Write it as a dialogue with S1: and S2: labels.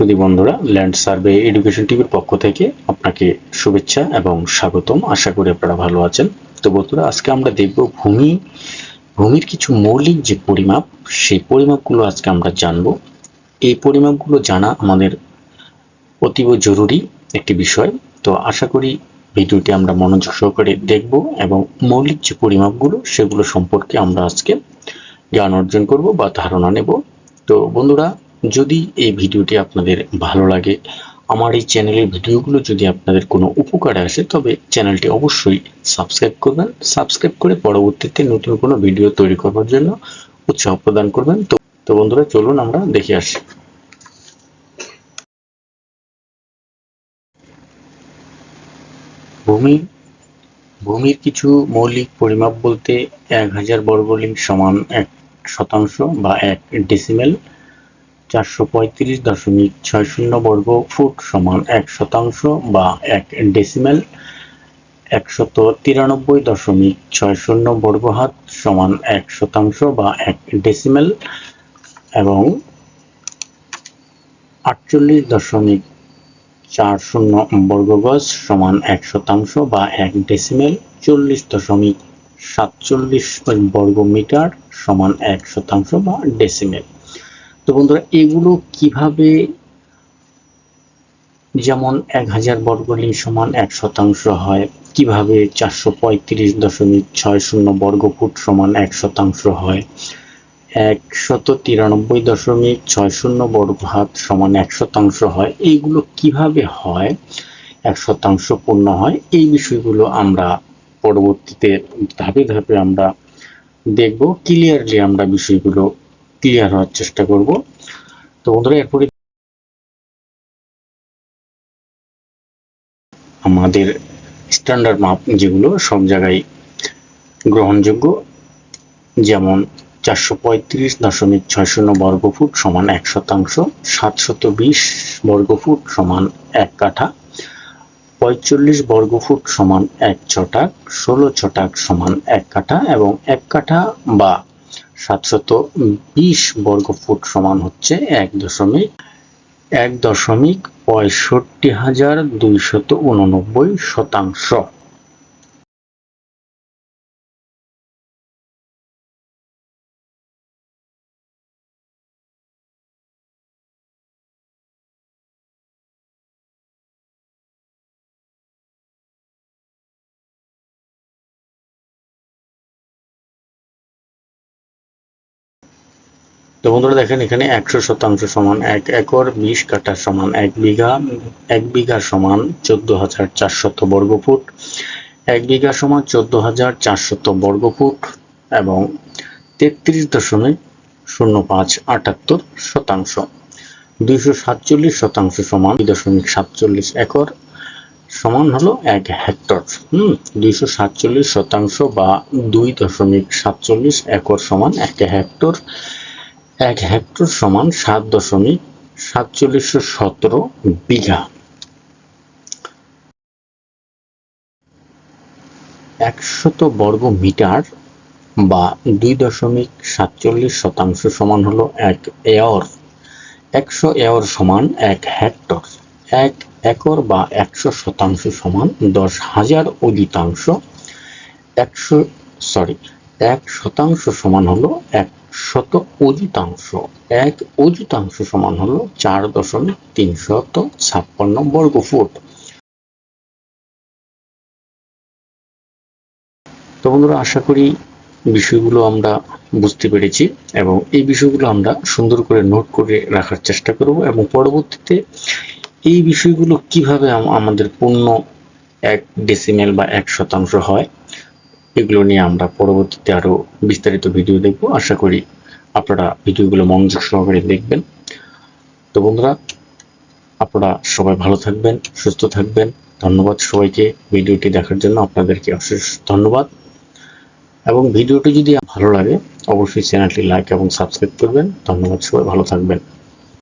S1: সুদী বন্ধুরা, land survey education টিভির পক্ষ থেকে আপনাকে শুভেচ্ছা এবং স্বাগতম। আশা করি আপনারা ভালো আছেন। তো বন্ধুরা, আজকে আমরা দেখব ভূমি, ভূমির কিছু মৌলিক যে পরিমাপ, সেই পরিমাপগুলো আজকে আমরা জানব। এই পরিমাপগুলো জানা আমাদের অতীব জরুরি একটি বিষয়। তো আশা করি ভিডিওটি আমরা মনোযোগ সহকারে দেখব এবং মৌলিক যে পরিমাপগুলো, সেগুলো সম্পর্কে আমরা আজকে জ্ঞান অর্জন করব বা ধারণা নেব। তো বন্ধুরা যদি এই ভিডিওটি আপনাদের ভালো লাগে, আমার এই চ্যানেলের ভিডিওগুলো যদি আপনাদের কোনো উপকারে আসে, তবে চ্যানেলটি অবশ্যই সাবস্ক্রাইব করবেন। সাবস্ক্রাইব করে পরবর্তীতে নতুন কোনো ভিডিও তৈরি করার জন্য উৎসাহ প্রদান করবেন। তো তো বন্ধুরা, চলুন আমরা দেখে আসি। ভূমি, ভূমির কিছু মৌলিক পরিমাপ বলতে এক হাজার বর্গলিং সমান এক শতাংশ বা এক ডেসিমেল চারশো পঁয়ত্রিশ দশমিক ছয় শূন্য বর্গ ফুট সমান এক শতাংশ বা এক ডেসিমেল একশত তিরানব্বই দশমিক ছয় শূন্য বর্গ হাত সমান এক শতাংশ বা এক ডেসিমেল এবং আটচল্লিশ দশমিক চার শূন্য বর্গ গজ সমান এক শতাংশ বা এক ডেসিমেল চল্লিশ দশমিক সাতচল্লিশ বর্গ মিটার সমান এক শতাংশ বা ডেসিমেল তো বন্ধুরা, এগুলো কীভাবে যেমন এক হাজার বর্গলিং সমান এক শতাংশ হয়, কীভাবে চারশো পঁয়ত্রিশ দশমিক ছয় শূন্য বর্গ ফুট সমান এক শতাংশ হয়, একশত তিরানব্বই দশমিক ছয় শূন্য বর্গ হাত সমান এক শতাংশ হয় এইগুলো কীভাবে হয়, এক শতাংশ পূর্ণ হয়, এই বিষয়গুলো আমরা পরবর্তীতে ধাপে ধাপে আমরা দেখব ক্লিয়ারলি আমরা বিষয়গুলো ক্লিয়ার হওয়ার চেষ্টা করব। তো বন্ধুরা, এরপরে আমাদের স্ট্যান্ডার্ড মাপ যেগুলো সব জায়গায় গ্রহণযোগ্য। যেমন চারশো পঁয়ত্রিশ দশমিক ছয় শূন্য বর্গফুট সমান এক শতাংশ, সাতশত বিশ বর্গফুট সমান এক কাঠা, পঁয়তাল্লিশ বর্গফুট সমান এক ছটাক, ষোলো ছটাক সমান এক কাঠা এবং এক কাঠা বা সাতশত বিশ বর্গ ফুট সমান হচ্ছে এক দশমিক এক দশমিক পঁয়ষট্টি হাজার দুইশত উননব্বই শতাংশ। তো বন্ধুরা দেখেন, এখানে একশো শতাংশ সমান এক একর, বিশ কাঠা সমান এক বিঘা এক বিঘা সমান চোদ্দ হাজার চারশত বর্গফুট এক বিঘা সমান চোদ্দ হাজার চারশত বর্গফুট এবং তেত্রিশ দশমিক শূন্য পাঁচ আটাত্তর শতাংশ। দুইশো সাতচল্লিশ শতাংশ সমান দুই দশমিক সাতচল্লিশ একর সমান হলো এক হেক্টর। হুম, দুইশো সাতচল্লিশ শতাংশ বা দুই দশমিক সাতচল্লিশ একর সমান এক হেক্টর। এক হেক্টর সমান সাত দশমিক সাতচল্লিশশো সতেরো বিঘা। একশত বর্গ মিটার বা দুই দশমিক সাতচল্লিশ শতাংশ সমান হলো এক এয়র একশো এয়র সমান এক হেক্টর। এক একর বা একশো শতাংশ সমান দশ হাজার অধিতাংশ একশো, সরি, এক শতাংশ সমান হলো এক শত অজিতাংশ এক অজিতাংশ সমান হলো চার দশমিক তিনশত ছাপ্পান্ন বর্গ ফুট। তো বন্ধুরা, আশা করি বিষয়গুলো আমরা বুঝতে পেরেছি এবং এই বিষয়গুলো আমরা সুন্দর করে নোট করে রাখার চেষ্টা করব এবং পরবর্তীতে এই বিষয়গুলো কীভাবে আমাদের পূর্ণ এক ডেসিমেল বা এক শতাংশ হয় এগুলো নিয়ে আমরা পরবর্তীতে আরও বিস্তারিত ভিডিও দেখব। আশা করি আপনারা ভিডিওগুলো মনোযোগ সহকারে দেখবেন। তো বন্ধুরা, আপনারা সবাই ভালো থাকবেন, সুস্থ থাকবেন। ধন্যবাদ সবাইকে ভিডিওটি দেখার জন্য। আপনাদেরকে অশেষ ধন্যবাদ। এবং ভিডিওটি যদি ভালো লাগে, অবশ্যই চ্যানেলটি লাইক এবং সাবস্ক্রাইব করবেন। ধন্যবাদ সবাই, ভালো থাকবেন।